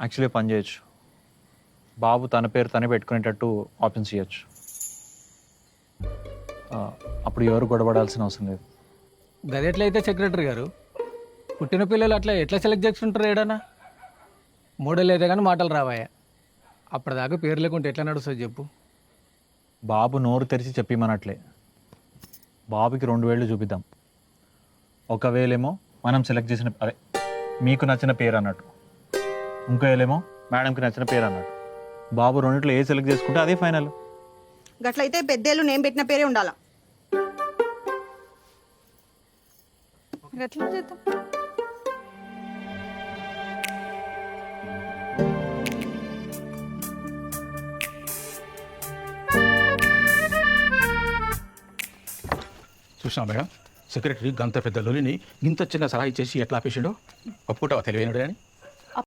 Actually పని చేయొచ్చు. బాబు తన పేరు తనే పెట్టుకునేటట్టు ఆప్షన్స్ చేయొచ్చు అప్పుడు ఎవరు గొడవడాల్సిన అవసరం లేదు. గది ఎట్లయితే సెక్రటరీ గారు. పుట్టిన పిల్లలు అట్లా ఎట్లా సెలెక్ట్ చేసుకుంటారు ఏడన్నా? మోడల్ అయితే కానీ మాటలు రావాయా. అప్పటిదాకా పేరు లేకుంటే ఎట్లా నడుస్తుంది చెప్పు. బాబు నోరు తెరిచి చెప్పిమనట్లే. బాబుకి రెండు వేళ్ళు చూపిద్దాం. ఒక వేలేమో మనం సెలెక్ట్ చేసిన అదే మీకు నచ్చిన పేరు అన్నట్టు. ఇంకో వేలేమో మేడంకి నచ్చిన పేరు అన్నట్టు బాబు రెండిట్లో ఏ సెలెక్ట్ చేసుకుంటే అదే ఫైనల్. గట్లయితే పెద్దేళ్ళు నేను పెట్టిన పేరే ఉండాలా. చేద్దాం? చూసినా మేడం? సెక్రటరీ గంత పెద్ద లొలిని ఇంత చిన్న సలహా ఇచ్చేసి ఎట్లా ఆపేసాడో? ఒప్పుకుంటావా తెలివైనడు అని?